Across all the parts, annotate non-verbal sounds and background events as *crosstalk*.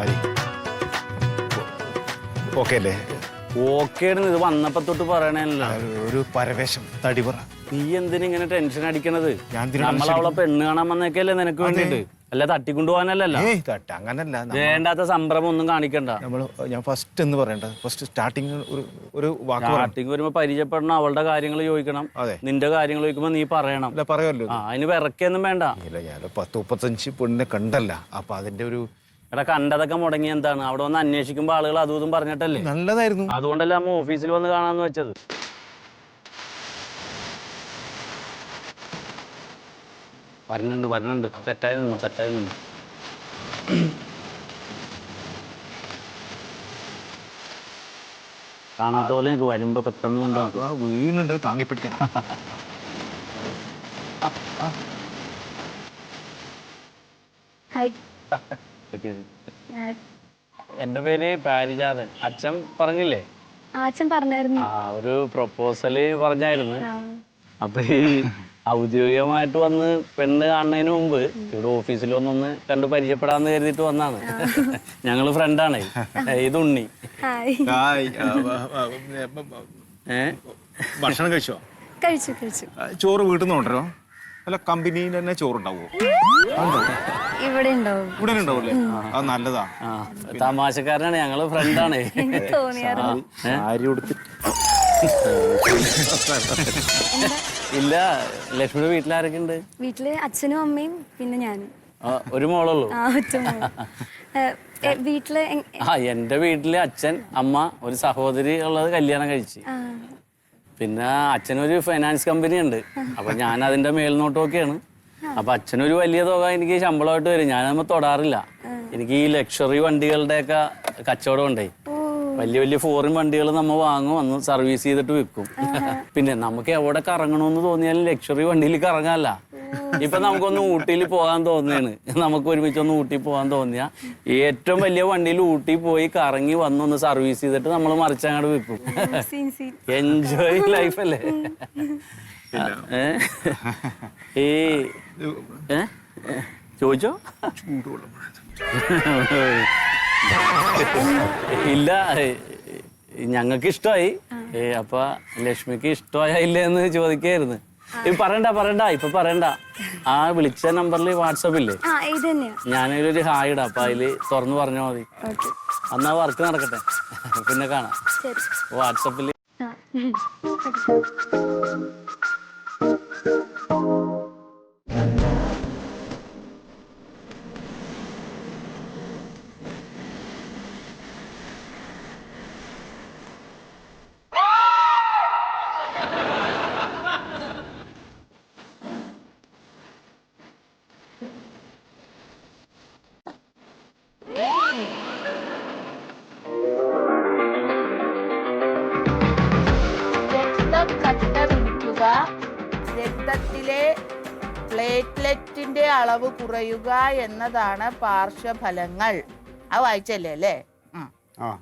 ആയി. ഓക്കെ അല്ലേ? ഓക്കെ ഇത് വന്നപ്പോ തൊട്ട് പറയണല്ലോ ഒരു പരവേശം തടിപറ. നീ ടെൻഷൻ അടിക്കണത്? അവളെ പെണ്ണ് കാണാൻ വന്നേക്കല്ലേ നിനക്ക് വേണ്ടിട്ട് അല്ല അങ്ങനല്ല. വേണ്ടാത്ത സംഭ്രമം ഒന്നും കാണിക്കണ്ട. നമ്മൾ ഞാൻ ഫസ്റ്റ് എന്ന് പറയണ്ടത്. ഫസ്റ്റ് സ്റ്റാർട്ടിങ് ഒരു ഒരു വാക്ക് സ്റ്റാർട്ടിങ് വരുമ്പോ പരിചയപ്പെടണം അവളുടെ കാര്യങ്ങൾ ചോദിക്കണം. നിന്റെ കാര്യങ്ങൾ ചോദിക്കുമ്പോ നീ പറയണം. അല്ല പറയുമല്ലോ അതിന് വിറക്കൊന്നും വേണ്ട. ഇല്ല ഞാൻ പത്ത് മുപ്പത്തഞ്ച് പെണ്ണിനെ കണ്ടല്ല. അപ്പൊ അതിന്റെ ഒരു എടാ കണ്ടതൊക്കെ മുടങ്ങി എന്താണ്? അവിടെ വന്ന് അന്വേഷിക്കുമ്പോ ആളുകൾ അതും ഇതും പറഞ്ഞിട്ടല്ലേ? നല്ലതായിരുന്നു. അതുകൊണ്ടല്ലേ അമ്മ ഓഫീസിൽ വന്ന് കാണാന്ന് വെച്ചത്. വരണുണ്ട് വരണുണ്ട് തെറ്റായി നിന്നു തെറ്റായി നിന്നു. കാണാത്ത പോലെ എനിക്ക് വരുമ്പോ പെട്ടെന്ന് ഉണ്ടാകും വീണുണ്ട്. താങ്ങിപ്പിടിക്കാൻ ഹായ് എന്റെ പേര് പാരിജാതൻ. അച്ഛൻ പറഞ്ഞില്ലേ? അച്ഛൻ പറഞ്ഞായിരുന്നു. ആ ഒരു പ്രൊപ്പോസൽ പറഞ്ഞായിരുന്നു. അപ്പൊ ഈ ഔദ്യോഗികമായിട്ട് വന്ന് പെണ്ണ് കാണുന്നതിന് മുമ്പ് ഇവിടെ ഓഫീസിൽ വന്നൊന്ന് കണ്ട് പരിചയപ്പെടാന്ന് കരുതിയിട്ട് വന്നാണ്. ഞങ്ങൾ ഫ്രണ്ടാണ് ഇത് ഉണ്ണി. ഭക്ഷണം കഴിച്ചോ? കഴിച്ചു കഴിച്ചു. ചോറ് വീട്ടിൽ നിന്ന് കൊണ്ടുവരോ അല്ല കമ്പനിയിൽ തന്നെ ചോറുണ്ടാവോ ഇവിടെ ഉണ്ടാവും. ഇവിടെ അത് നല്ലതാ. ആ തമാശക്കാരനാണ്. ഞങ്ങൾ ഫ്രണ്ടാണ് ഇല്ല ലക്ഷ്മിയുടെ വീട്ടിലാരൊക്കെ ഉണ്ട്? വീട്ടിൽ അച്ഛനും അമ്മയും പിന്നെ ഞാനും. ഒരു മോളുള്ളൂ. വീട്ടിൽ ആ എന്റെ വീട്ടിൽ അച്ഛൻ അമ്മ ഒരു സഹോദരി ഉള്ളത് കല്യാണം കഴിച്ച്. ആ, പിന്നെ അച്ഛനൊരു ഫൈനാൻസ് കമ്പനി ഉണ്ട്. അപ്പൊ ഞാൻ അതിന്റെ മേൽനോട്ടമൊക്കെയാണ്. അപ്പൊ അച്ഛനൊരു വലിയ തുക എനിക്ക് ശമ്പളമായിട്ട് വരും. ഞാനത് തൊടാറില്ല. എനിക്ക് ഈ ലക്ഷറി വണ്ടികളുടെയൊക്കെ കച്ചവടം ഉണ്ടേ. വലിയ വലിയ ഫോറിൻ വണ്ടികൾ നമ്മൾ വാങ്ങും അന്ന് സർവീസ് ചെയ്തിട്ട് വിൽക്കും. പിന്നെ നമുക്ക് എവിടെ കറങ്ങണമെന്ന് തോന്നിയാലും ലക്ഷറി വണ്ടിയിൽ കറങ്ങാല്ല ഇപ്പൊ നമുക്കൊന്ന് ഊട്ടിയിൽ പോകാൻ തോന്നിയാണ് നമുക്ക് ഒരുമിച്ച് ഒന്ന് ഊട്ടി പോകാൻ തോന്നിയാ. ഏറ്റവും വലിയ വണ്ടിയിൽ ഊട്ടി പോയി കറങ്ങി വന്നൊന്ന് സർവീസ് ചെയ്തിട്ട് നമ്മൾ മറിച്ചങ്ങോട്ട് വിൽക്കും എൻജോയ് ലൈഫ് അല്ലേ? ഏ? ഈ ഏ? ചോദിച്ചോ? ഇല്ല. ഞങ്ങൾക്ക് ഇഷ്ടമായി. ഏ, അപ്പൊ ലക്ഷ്മിക്ക് ഇഷ്ടമായില്ലേ ഇല്ലെന്ന് ചോദിക്കായിരുന്നു. ഇപ്പൊ പറയണ്ട പറയണ്ട ഇപ്പൊ പറയണ്ട. ആ വിളിച്ച നമ്പറിൽ വാട്സപ്പ് ഇല്ലേ? ഇത് ഞാനൊരു ഹായ് ഇടാം അപ്പൊ അതിൽ തുറന്നു പറഞ്ഞാൽ മതി. അന്നാ വർക്ക് നടക്കട്ടെ. പിന്നെ കാണാം. ശരി. രക്തത്തിലെ പ്ലേറ്റ്ലെറ്റിന്റെ അളവ് കുറയുക എന്നതാണ് പാർശ്വഫലങ്ങൾ. അത് വായിച്ചല്ലേ അല്ലേ?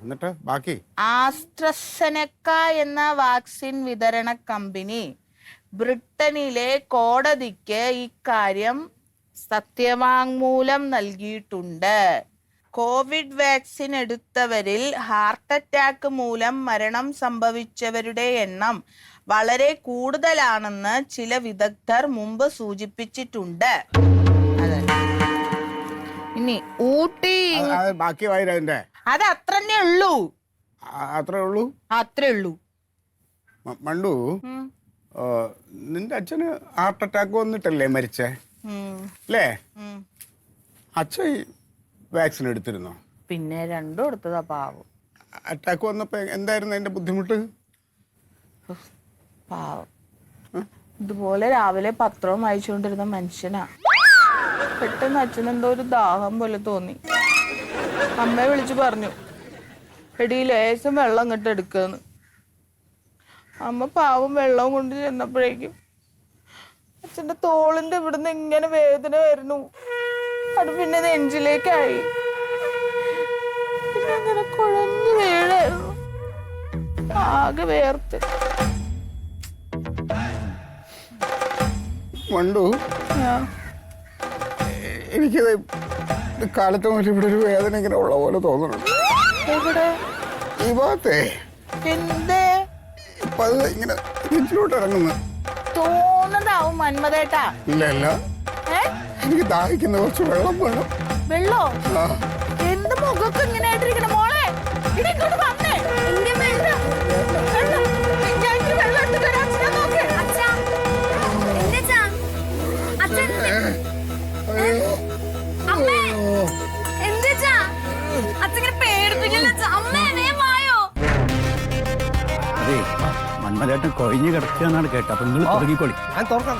എന്നിട്ട് ബാക്കി? ആസ്ട്രസെനക്ക എന്ന വാക്സിൻ വിതരണ കമ്പനി ബ്രിട്ടനിലെ കോടതിക്ക് ഇക്കാര്യം സത്യവാങ്മൂലം നൽകിയിട്ടുണ്ട്. കോവിഡ് വാക്സിൻ എടുത്തവരിൽ ഹാർട്ട് അറ്റാക്ക് മൂലം മരണം സംഭവിച്ചവരുടെ എണ്ണം വളരെ കൂടുതലാണെന്ന് ചില വിദഗ്ധർ മുമ്പ് സൂചിപ്പിച്ചിട്ടുണ്ട്. ഇനി ഊട്ടി ബാക്കി വായിര അതിന്റെ. അത് അത്ര തന്നെ ഉള്ളൂ അത്രേ ഉള്ളൂ? അത്രേ ഉള്ളൂ. മണ്ടു നിന്റെ അച്ഛന് ഹാർട്ട് അറ്റാക്ക് വന്നിട്ടല്ലേ മരിച്ചേ. അല്ലേ അച്ഛൻ വാക്സിൻ എടുത്തിരുന്നോ? പിന്നെ രണ്ടും എടുത്തതാ പാവം. അറ്റാക്ക് വന്നപ്പോ എന്തായിരുന്നു അതിന്റെ ബുദ്ധിമുട്ട്? പാവം. ഇതുപോലെ രാവിലെ പത്രവും വായിച്ചുകൊണ്ടിരുന്ന മനുഷ്യനാ. പെട്ടെന്ന് അച്ഛനെന്തോ ഒരു ദാഹം പോലെ തോന്നി. അമ്മയെ വിളിച്ചു പറഞ്ഞു എടി ലേശം വെള്ളം ഇങ്ങോട്ട് എടുക്കുന്നു. അമ്മ പാവം വെള്ളം കൊണ്ട് ചെന്നപ്പോഴേക്കും അച്ഛന്റെ തോളിന്റെ ഇവിടുന്ന് ഇങ്ങനെ വേദന വരുന്നു. അത് പിന്നെ നെഞ്ചിലേക്കായി. പിന്നെ അങ്ങനെ കുഴഞ്ഞു വീഴായിരുന്നു. ആകെ വേർത്ത്. മണ്ടു. എനിക്കത് കാലത്ത് മുതൽ ഇവിടെ ഒരു വേദന ഇങ്ങനെ ഉള്ള പോലെ തോന്നുന്നുണ്ട്. എവിടെ? ഈ ഭാഗത്തെ. എന്തേ? ഇപ്പൊ അത് ഇങ്ങനെ നെഞ്ചിലോട്ട് ഇറങ്ങുന്നു. തോന്നുന്നതാവും മന്മതേട്ടാ ഇല്ല ഇല്ല. ഏ? എനിക്ക് ദാഹിക്കുന്ന കുറച്ച് വെള്ളം വേണം. വെള്ളോ? ആ. കിടക്കുകയെന്നാണ് കേട്ടത്. അപ്പൊ നിങ്ങൾ തുടങ്ങിക്കോളി. ഞാൻ തുറക്കാം.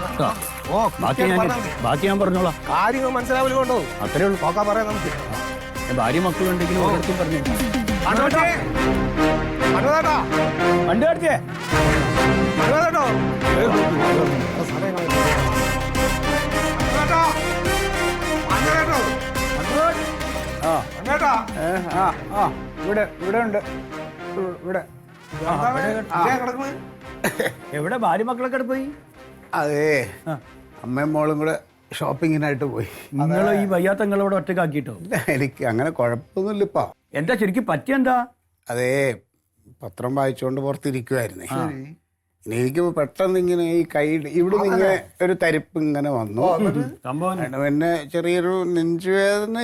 ഓ ബാക്കി ഞാൻ ബാക്കി ഞാൻ പറഞ്ഞോളാം. കാര്യങ്ങൾ മനസ്സിലാവില്ല കൊണ്ടോ? അത്രേ ഉള്ളൂ. നോക്കാൻ പറയാം നമുക്ക്. ഭാര്യ മക്കളുണ്ടെങ്കിലും ഓരോരുത്തരും പറഞ്ഞു ഇവിടെ ഇവിടെ ഉണ്ട്. ഇവിടെ. *laughs* എവിടെ ഭാര്യ മക്കളൊക്കെ പോയി? അതേ. അമ്മയും മോളും കൂടെ ഷോപ്പിങ്ങിനായിട്ട് പോയി. നിങ്ങൾ ഈ വയ്യാത്ത നിങ്ങളവിടെ ഒറ്റക്കാക്കിട്ടോ എനിക്ക് അങ്ങനെ കുഴപ്പമൊന്നുമില്ല ഇപ്പൊ എന്താ ശരിക്കും പറ്റിയെന്താ അതേ പത്രം വായിച്ചുകൊണ്ട് പുറത്തിരിക്കുവായിരുന്നു. ഇനി എനിക്ക് പെട്ടെന്ന് ഇങ്ങനെ ഈ കൈ ഇവിടെ ഇങ്ങനെ ഒരു തരിപ്പ് ഇങ്ങനെ വന്നു. പിന്നെ ചെറിയൊരു നെഞ്ചുവേദന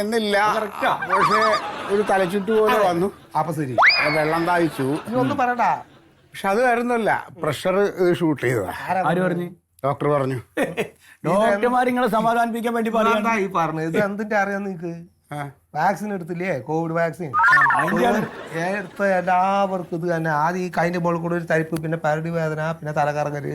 എന്നില്ല. പക്ഷേ ഒരു തലച്ചുറ്റു പോലെ വന്നു. അപ്പൊ ശരി. വെള്ളം താഴ്ച്ചു ഒന്നും പറയണ്ട പക്ഷെ അത് വരുന്നില്ല. പ്രഷർ ഷൂട്ട് ചെയ്തതാ. ആര് പറഞ്ഞു? ഡോക്ടർ പറഞ്ഞു. *laughs* ഡോക്ടർമാർ നിങ്ങളെ സമാധാനിപ്പിക്കാൻ വേണ്ടി പറയാ ഈ പറഞ്ഞു ഇത് എന്തിന്റെ അറിയാം നിങ്ങക്ക്? വാക്സിൻ എടുത്തില്ലേ? Covid vaccine. എടുത്ത എല്ലാവർക്കും ഇത് തന്നെ. ആദ്യം ഈ കൈന്റെ ബോൾ കൂടെ ഒരു തരിപ്പ് പിന്നെ പരടി വേദന പിന്നെ തലകറങ്ങൽ.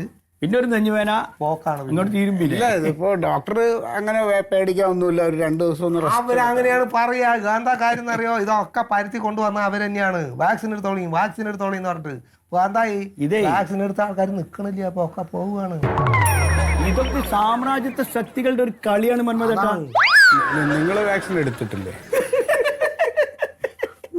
പിന്നെ ഒരു നെഞ്ഞുവേന പോക്കാണ്. ഇങ്ങോട്ട് തീരുമ്പില്ല? ഇല്ല ഇതിപ്പോ ഡോക്ടർ അങ്ങനെ പേടിക്കാൻ പേടിക്കാനൊന്നുമില്ല ഒരു രണ്ടു ദിവസം അവരങ്ങനെയാണ് പറയാ. എന്താ കാര്യം എന്നറിയോ? ഇതൊക്കെ പരുത്തി കൊണ്ടുവന്ന അവരെന്നെയാണ് വാക്സിൻ എടുത്തോളി വാക്സിൻ എടുത്തോളി എന്ന് പറഞ്ഞിട്ട്. എന്തായി ഇതേ. വാക്സിൻ എടുത്ത ആൾക്കാർ നിക്കണില്ല അപ്പൊ ഒക്കെ പോവുകയാണ്. ഇതൊക്കെ സാമ്രാജ്യത്തെ ശക്തികളുടെ ഒരു കളിയാണ് മന്മതേട്ടാ നിങ്ങൾ വാക്സിൻ എടുത്തിട്ടില്ലേ?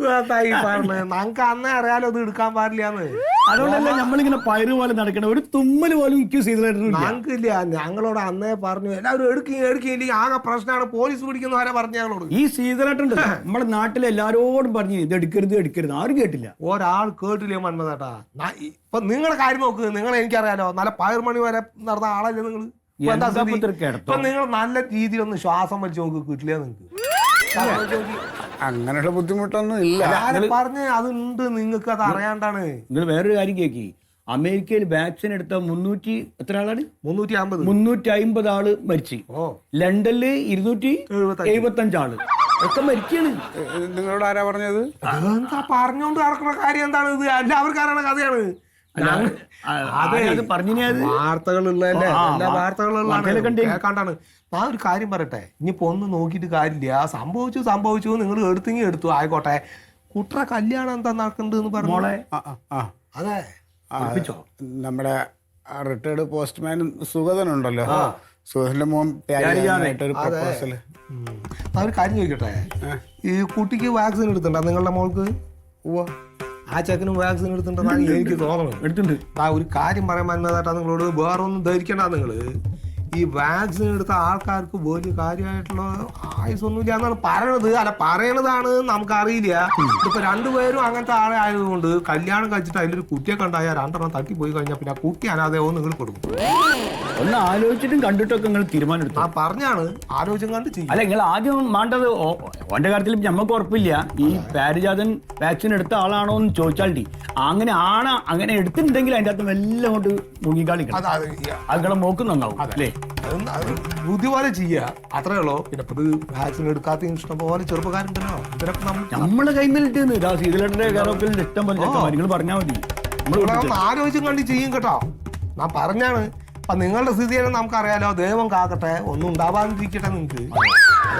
*laughs* നമുക്ക് അന്നേ അറിയാലോ ഇത് എടുക്കാൻ പാടില്ലാന്ന്. അതുകൊണ്ടല്ല നമ്മളിങ്ങനെ പയറ് പോലെ നടക്കണ. ഒരു തുമ്മൽ പോലും ഇക്യൂസ് ചെയ്തിട്ടില്ല ഞങ്ങൾക്കില്ല ഞങ്ങളോട് അന്നേ പറഞ്ഞു എല്ലാവരും എടുക്കുകയും എടുക്കുകയും ആകെ പ്രശ്നമാണ്. പോലീസ് പിടിക്കുന്നവരെ പറഞ്ഞു ഞങ്ങളോട്? ഈ സീസണായിട്ടുണ്ട്. നമ്മുടെ നാട്ടിലെ എല്ലാരോടും പറഞ്ഞു ഇത് എടുക്കരുത് എടുക്കരുത്. ആരും കേട്ടില്ല. ഒരാൾ കേട്ടില്ല മന്മതേട്ടാ ഇപ്പൊ നിങ്ങളുടെ കാര്യം നോക്ക്. നിങ്ങൾ എനിക്കറിയാലോ നല്ല പയർ മണി വരെ നടന്ന ആളല്ലേ നിങ്ങൾ? ഇപ്പൊ നിങ്ങൾ നല്ല രീതിയിൽ ഒന്ന് ശ്വാസം വലിച്ചു നോക്ക് കിട്ടില്ല നിങ്ങൾക്ക് അങ്ങനെയുള്ള ബുദ്ധിമുട്ടൊന്നും ഇല്ല. പറഞ്ഞ? അതുണ്ട് നിങ്ങൾക്ക് അത് അറിയാണ്ടാണ്. നിങ്ങൾ വേറൊരു കാര്യം കേക്കി. അമേരിക്കയിൽ വാക്സിൻ എടുത്ത മുന്നൂറ്റി എത്ര ആളാണ്? മുന്നൂറ്റി അമ്പത് മുന്നൂറ്റി അമ്പത് ആൾ മരിച്ചു. ലണ്ടനിൽ ഇരുന്നൂറ്റി. എഴുപത്തി അഞ്ചാൾ ഒക്കെ മരിക്കാണ്. നിങ്ങളോട് ആരാ പറഞ്ഞത്? പറഞ്ഞോണ്ട് നടക്കുന്ന കാര്യം എന്താണ് ഇത്? എല്ലാവർക്കും അറിയണ കഥയാണ്. വാർത്തകളുള്ളതാണ് ഞാൻ ഒരു കാര്യം പറയട്ടെ. ഇനിയിപ്പോ ഒന്ന് നോക്കിയിട്ട് കാര്യമില്ല. ആ സംഭവിച്ചു സംഭവിച്ചു നിങ്ങൾ എടുത്തെങ്കിൽ എടുത്തു. ആയിക്കോട്ടെ. കുട്ടറ കല്യാണം എന്താ നടക്കുന്നുണ്ട് പറഞ്ഞു? മോളെ. ആ, ആ, ആ. അതെ. നമ്മുടെ റിട്ടയർഡ് പോസ്റ്റ്മാൻ സുഗതനുണ്ടല്ലോ സുഗതന്റെ മോൻ ഒരു പ്രപ്പോസൽ ഒരു കാര്യം ചോദിക്കട്ടെ? ഈ കുട്ടിക്ക് വാക്സിൻ എടുത്തിട്ടുണ്ടോ നിങ്ങളുടെ മോൾക്ക്? ആ ചെക്കനും വാക്സിൻ എടുത്തിട്ടുണ്ടെന്നാണ് എനിക്ക് തോന്നുന്നത്. എടുത്തിട്ടുണ്ട്. ആ ഒരു കാര്യം പറയാൻ മന്മതായിട്ടാ നിങ്ങളോട് വേറെ ഒന്നും ധരിക്കണ്ട നിങ്ങൾ. ഈ വാക്സിൻ എടുത്ത ആൾക്കാർക്ക് വലിയ കാര്യമായിട്ടുള്ള ആയുസൊന്നുമില്ല എന്നാണ് പറയണത്. അല്ല പറയണതാണ് നമുക്ക് അറിയില്ല ഇപ്പൊ രണ്ടുപേരും അങ്ങനത്തെ ആളെ ആയതുകൊണ്ട് കല്യാണം കഴിച്ചിട്ട് അതിലൊരു കുട്ടിയെ കണ്ടായ രണ്ടെണ്ണം തട്ടി പോയി കഴിഞ്ഞാൽ പിന്നെ ആ കുട്ടി അനാഥയോ നിങ്ങൾ കൊടുക്കും. ഒന്ന് ആലോചിച്ചിട്ടും കണ്ടിട്ടൊക്കെ നിങ്ങൾ തീരുമാനം എടുത്തു ആ പറഞ്ഞാണ്. ആലോചന കണ്ട് ചെയ്യും. അല്ല നിങ്ങൾ ആദ്യം വേണ്ടത് ഓന്റെ കാര്യത്തിൽ നമുക്ക് ഉറപ്പില്ല. ഈ പാരിജാതൻ വാക്സിൻ എടുത്ത ആളാണോ എന്ന് ചോദിച്ചാൽ അങ്ങനെ ആണ് അങ്ങനെ എടുത്തിട്ടുണ്ടെങ്കിൽ അതിന്റെ അകത്ത് എല്ലാം കൊണ്ട് മുങ്ങിക്കാളിക്കണം. അത് നോക്കുന്നുണ്ടാവും അത് നിങ്ങളെ മോക്ക് നന്നാവും അല്ലേ? അത് അത് ബുദ്ധി പോലെ ചെയ്യുക അത്രേ ഉള്ളൂ. പിന്നെ ഇത് വാക്സിൻ എടുക്കാത്ത ഇഷ്ടം പോലെ ചെറുപ്പക്കാരുണ്ടല്ലോ. ഇവരൊക്കെ നമ്മളെ കൈമിലിട്ട് കയറപ്പിൽ ഇഷ്ടം പോലെ. നിങ്ങൾ പറഞ്ഞാൽ മതി. ആലോചിച്ചും കണ്ടി ചെയ്യും കേട്ടോ. ഞാൻ പറഞ്ഞാണ്. അപ്പൊ നിങ്ങളുടെ സ്ഥിതിയാണ് നമുക്കറിയാലോ. ദൈവം കാക്കട്ടെ. ഒന്നും ഉണ്ടാവാതിരിക്കട്ടെ നിങ്ങക്ക്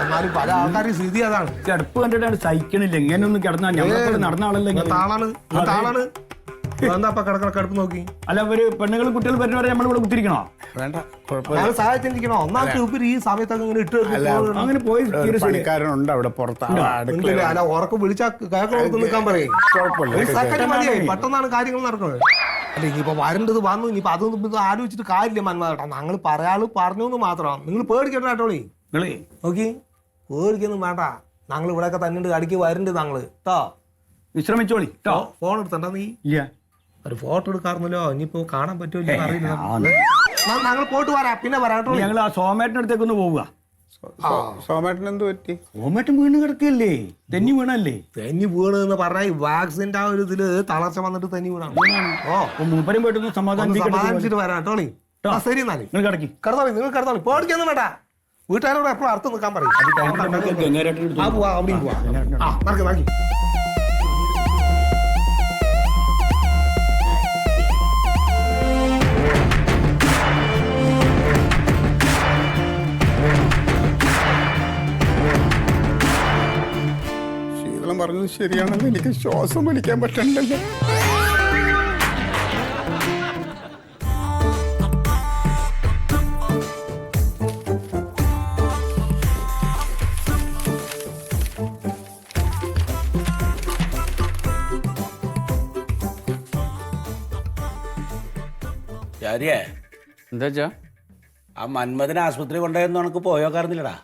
എന്നാലും പല ആൾക്കാരുടെ സ്ഥിതി അതാണ്. കിടപ്പ് കണ്ടിട്ടാണ് സഹിക്കണില്ല. എങ്ങനെയൊന്നും ഒന്ന് ഞങ്ങളെ നടന്ന ആളല്ലേ താളാണ്. ഇങ്ങനത്തെ ആളാണ് ഇങ്ങനത്തെ ആളാണ് എന്താ അപ്പൊ കിടക്കണ കിടപ്പ് നോക്കി? അല്ല ഒരു പെണ്ണുങ്ങൾ കുട്ടികൾ വരുന്നവരെ നമ്മൾ ഇവിടെ കുത്തിരിക്കണോ വേണ്ട കുഴപ്പമില്ല. ഞാൻ സഹായത്തിരിക്കണോ ഒന്നാമത്തെ ഉപരി ഈ സമയത്തൊക്കെ ഇങ്ങനെ ഇട്ട് വെക്കും. അങ്ങനെ പോയി ഒരു തീരെ പണിക്കാരനുണ്ട് അവിടെ പുറത്ത് ആ ഉണ്ടല്ലേ? അല്ല ഉറക്കം വിളിച്ചാ കേൾക്കണോടത്ത് നിൽക്കാൻ പറയും. കുഴപ്പമില്ല. ഒരു സെക്കൻഡ് മതിയേ പെട്ടെന്നാണ് കാര്യങ്ങൾ നടക്കുന്നത്. അല്ല ഇനിയിപ്പോ വരേണ്ടത് വന്നു ഇനിയിപ്പോ അതൊന്നും ഇത് ആലോചിച്ചിട്ട് കാര്യമില്ല മന്മേട്ടാ ഞങ്ങൾ പറയാൾ പറഞ്ഞു എന്ന് മാത്രം. നിങ്ങൾ പേടിക്കണ്ട കേട്ടോളി നിങ്ങളേ? നോക്കി. പേടിക്കൊന്നും വേണ്ട. ഞങ്ങൾ ഇവിടെയൊക്കെ തന്നെ അടിക്ക് വരണ്ട് ഞങ്ങൾ. കേട്ടോ വിശ്രമിച്ചോളി. കേട്ടോ ഫോൺ എടുത്തണ്ട നീ? ഇല്ല. ഒരു ഫോട്ടോ എടുക്കാറുന്നല്ലോ ഇനിയിപ്പോ കാണാൻ പറ്റുമോ ഇല്ലയോ അറിയില്ല. ഞങ്ങൾ പോയിട്ട് വരാം. പിന്നെ വരാം കേട്ടോ. ഞങ്ങൾ ആ സോമേട്ടന്റെ അടുത്തേക്ക് ഒന്ന് പോവുക. സോമേട്ടൻ എന്ത് പറ്റി? സോമേട്ടൻ വീണ് കിടക്കല്ലേ തെന്നി വീണല്ലേ? തെന്നി വീണ് എന്ന് പറഞ്ഞാൽ ഈ വാക്സിന്റെ ആ ഒരു ഇതിൽ തളർച്ച വന്നിട്ട് തെന്നി വീണാണ്. ഓ മൂപ്പരും പോയിട്ടൊന്ന് സമാധാനിച്ചിട്ട് വരാം ആ ശരി എന്നാലേ. നിങ്ങൾ കിടക്കി. കിടന്നോളി നിങ്ങൾ കിടന്നോളി. പേടിക്കൊന്നും വേണ്ട. വീട്ടുകാരോട് എപ്പോഴും അർത്ഥം നിൽക്കാൻ പറയും. ആ പോവാ അവിടെയും പോവാ. ആ നടക്ക് നടക്കി. ശീതളം പറഞ്ഞത് ശരിയാണെന്ന് എനിക്ക് ശ്വാസം വലിക്കാൻ പറ്റണ്ടല്ലോ. എന്താ ആ മന്മഥനെ ആശുപത്രി കൊണ്ടുപോയെന്ന് നമുക്ക് പോയോ കാരണമില്ലടാ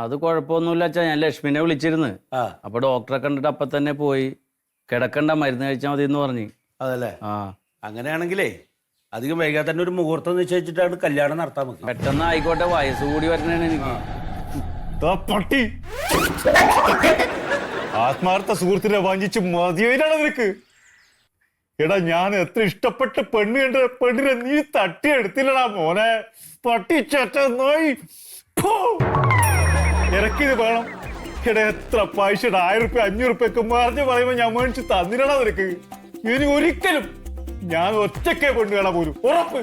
അത് കുഴപ്പമൊന്നുമില്ല അച്ഛാ. ഞാൻ ലക്ഷ്മിനെ വിളിച്ചിരുന്നു. ആ. അപ്പൊ ഡോക്ടറെ കണ്ടിട്ട് അപ്പൊ തന്നെ പോയി. കിടക്കണ്ട മരുന്ന് കഴിച്ചാൽ മതി എന്ന് പറഞ്ഞു. അതല്ലേ? ആ. അങ്ങനെയാണെങ്കിലേ അധികം വൈകാതെ തന്നെ ഒരു മുഹൂർത്തം നിശ്ചയിച്ചിട്ടാണ് കല്യാണം നടത്താൻ നമുക്ക് പെട്ടെന്ന് ആയിക്കോട്ടെ വയസ്സ് കൂടി വരണേണ് എനിക്ക്. ദാ പട്ടി. ആത്മാർത്ഥ സുഹൃത്തിനെ വാങ്ങിച്ച് മതിയായിട്ടാണ് നിനക്ക്. എടാ ഞാൻ എത്ര ഇഷ്ടപ്പെട്ട പെണ്ണ് കണ്ട പെണ്ണിനെ നീ തട്ടിയെടുത്തില്ലടാ മോനെ. പട്ടി ചേട്ടൻ നോയി ഇറക്കിയത് വേണം. എടാ എത്ര പൈസയുടെ ആയിരം റുപ്യ അഞ്ഞൂറ് റുപ്യൊക്കെ മറിഞ്ഞ് പറയുമ്പോ ഞാൻ മേടിച്ച് തന്നിരണ നിനക്ക്. ഇനി ഒരിക്കലും ഞാൻ ഒറ്റക്കേ പെണ്ണ് കാണാൻ പോലും. ഉറപ്പ്.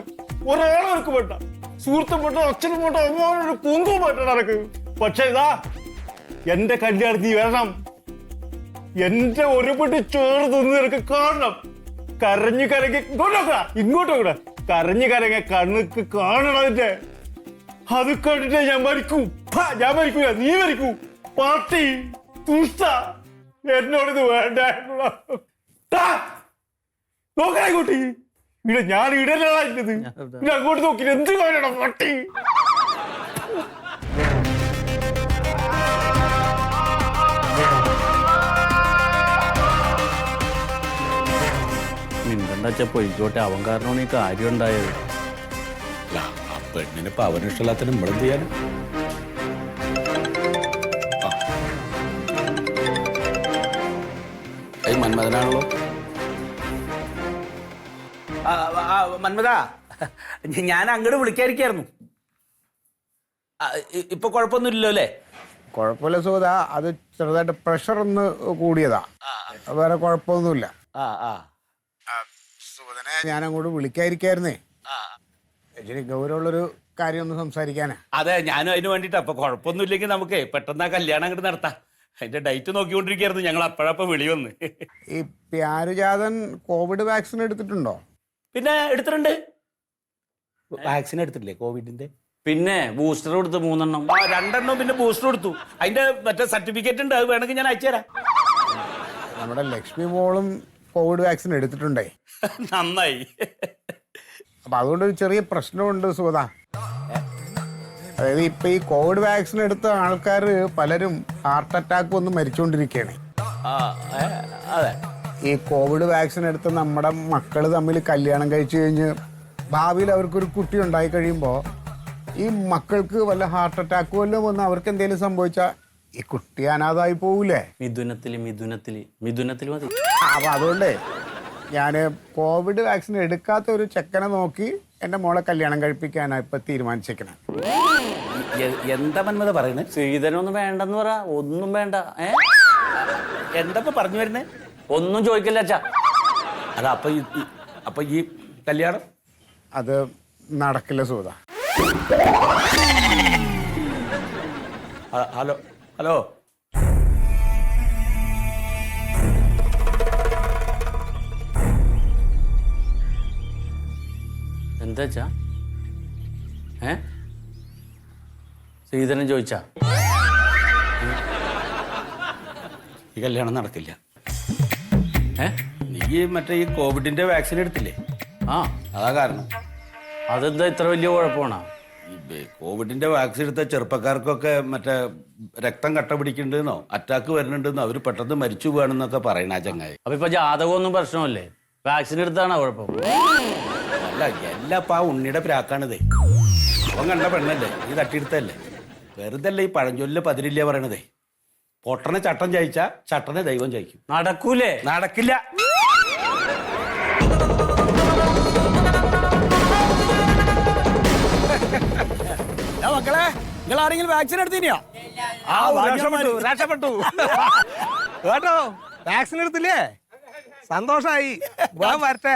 ഒരാളും നിനക്ക് വേണ്ട. സുഹൃത്തും വേണ്ട അച്ഛനും പെട്ട അമ്മാവനോട് പൂങ്കും വേണ്ട നിനക്ക്. പക്ഷെ ഇതാ എന്റെ കല്യാണം നീ വരണം. എന്റെ ഒരു പിടി ചോറ് തിന്ന് നിനക്ക് കാണണം. കരഞ്ഞു കരങ്ങി ഇങ്ങോട്ടോ ഇങ്ങോട്ടോ കരഞ്ഞു കരങ്ങ കണ്ണുക്ക് കാണണം അതിന്റെ. അത് കണ്ടിട്ട് ഞാൻ മരിക്കൂ. ഞാൻ മരിക്കൂല. നീ മരിക്കൂ. പാർട്ടി തുഷ്ട എന്നോട് ഇത് വേണ്ട നോക്കണേ കുട്ടി. ഇവിടെ ഞാൻ ഇടലാണ് ഇന്നത് പിന്നെ അങ്ങോട്ട് നോക്കി എന്ത് വേണം പട്ടി മിണ്ടണ്ട വെച്ചാ പൊയ്ക്കോട്ടെ. അവൻ കാരണമാണ് ഈ കാര്യം ഉണ്ടായത്. പെണ്ണിന് ഇപ്പൊ അവന് ഇഷ്ടമില്ലാത്തതിന് നമ്മളെന്ത് ചെയ്യാനും മന്മഥനാണല്ലോ. ആ, ഞാൻ അങ്ങോട്ട് വിളിക്കാതിരിക്കായിരുന്നു. ഇപ്പൊ കുഴപ്പമൊന്നുമില്ലല്ലോ അല്ലേ? കുഴപ്പമില്ല സുഗത അത് ചെറുതായിട്ട് പ്രഷർ ഒന്ന് കൂടിയതാ. വേറെ കുഴപ്പമൊന്നുമില്ല. ആ ആ. സുഹൃതനെ ഞാൻ അങ്ങോട്ട് വിളിക്കാതിരിക്കായിരുന്നേ. ഇച്ചിരി ഗൗരവമുള്ളൊരു കാര്യം ഒന്ന് സംസാരിക്കാനാ. അതെ ഞാനും അതിന് വേണ്ടിട്ടാ അപ്പൊ കുഴപ്പമൊന്നുമില്ലെങ്കിൽ നമുക്ക് പെട്ടെന്ന് ആ കല്യാണം അങ്ങോട്ട് നടത്താം. അതിന്റെ ഡേറ്റ് നോക്കിക്കൊണ്ടിരിക്കുന്നു ഞങ്ങൾ അപ്പോഴപ്പോ വിളി വന്ന്. ഈ പ്യാരുജാതൻ കോവിഡ് വാക്സിൻ എടുത്തിട്ടുണ്ടോ? പിന്നെ എടുത്തിട്ടുണ്ട്. വാക്സിൻ എടുത്തിട്ടില്ലേ കോവിഡിന്റെ? പിന്നെ ബൂസ്റ്റർ കൊടുത്തു മൂന്നെണ്ണം. ആ രണ്ടെണ്ണം പിന്നെ ബൂസ്റ്റർ കൊടുത്തു. അതിന്റെ മറ്റേ സർട്ടിഫിക്കറ്റ് ഉണ്ട്. അത് വേണമെങ്കിൽ ഞാൻ അയച്ചു തരാം നമ്മുടെ ലക്ഷ്മി മോളും കോവിഡ് വാക്സിൻ എടുത്തിട്ടുണ്ടേ? *laughs* നന്നായി. അപ്പൊ അതുകൊണ്ട് ഒരു ചെറിയ പ്രശ്നമുണ്ട് സുഗത. അതായത് ഇപ്പൊ ഈ കോവിഡ് വാക്സിൻ എടുത്ത ആൾക്കാർ പലരും ഹാർട്ട് അറ്റാക്ക് വന്ന് മരിച്ചുകൊണ്ടിരിക്കുകയാണ് അതെ. ഈ കോവിഡ് വാക്സിൻ എടുത്ത് നമ്മുടെ മക്കൾ തമ്മിൽ കല്യാണം കഴിച്ചു കഴിഞ്ഞ് ഭാവിയിൽ അവർക്കൊരു കുട്ടി ഉണ്ടായി കഴിയുമ്പോൾ ഈ മക്കൾക്ക് വല്ല ഹാർട്ട് അറ്റാക്ക് വല്ലതും വന്ന് അവർക്ക് എന്തെങ്കിലും സംഭവിച്ചാൽ ഈ കുട്ടി അനാഥായി പോവില്ലേ മിഥുനത്തിൽ മിഥുനത്തിൽ മിഥുനത്തിൽ മതി. അപ്പൊ അതുകൊണ്ട് ഞാൻ കോവിഡ് വാക്സിൻ എടുക്കാത്ത ഒരു ചെക്കനെ നോക്കി എന്റെ മോളെ കല്യാണം കഴിപ്പിക്കാനാണ് ഇപ്പൊ തീരുമാനിച്ചേക്കണേ. എന്താ മന്മത പറയുന്നത് ശ്രീധരനൊന്നും വേണ്ടെന്ന് പറ ഒന്നും വേണ്ട ഏ? എന്താ ഇപ്പൊ പറഞ്ഞു വരുന്നേ? ഒന്നും ചോദിക്കില്ല അച്ഛാ. അല്ല അപ്പൊ ഈ- ഈ- അപ്പൊ ഈ കല്യാണം? അത് നടക്കില്ല സുഹൃത ഹലോ ഹലോ. എന്താ അച്ഛാ ഏ? ശ്രീധരൻ ചോദിച്ചാ? ഈ കല്യാണം നടക്കില്ല. ഏ? നീ മറ്റേ ഈ കോവിഡിന്റെ വാക്സിൻ എടുത്തില്ലേ? ആ. അതാ കാരണം. അതെന്താ ഇത്ര വലിയ കുഴപ്പമാണോ? കോവിഡിന്റെ വാക്സിൻ എടുത്ത ചെറുപ്പക്കാർക്കൊക്കെ മറ്റേ രക്തം കട്ട പിടിക്കുന്നുണ്ടെന്നോ അറ്റാക്ക് വരുന്നുണ്ടെന്നോ അവർ പെട്ടെന്ന് മരിച്ചു പോകണമെന്നൊക്കെ പറയണ ചങ്ങായി. അപ്പൊ ഇപ്പൊ ജാതകമൊന്നും പ്രശ്നമല്ലേ? വാക്സിൻ എടുത്താണോ കുഴപ്പം? അല്ല എല്ലാം ഇപ്പൊ ആ ഉണ്ണിയുടെ പ്രാക്കാണിതേ. അവൻ കണ്ട പെണ്ണല്ലേ ഈ തട്ടിയെടുത്തല്ലേ വെറുതെ അല്ല ഈ പഴഞ്ചൊല്ലിൽ പതിരില്ല പറയണതേ? പൊട്ടനെ ചട്ടം ജയിച്ച ചട്ടനെ ദൈവം ജയിക്കും നടക്കൂലേ? നടക്കില്ല. ആ മക്കളെ നിങ്ങൾ ആരെങ്കിലും വാക്സിൻ എടുത്തിനെയോ ആ രക്ഷപ്പെട്ടു രക്ഷപ്പെട്ടു. കേട്ടോ? വാക്സിൻ എടുത്തില്ലേ? സന്തോഷായി. വാ വരട്ടെ.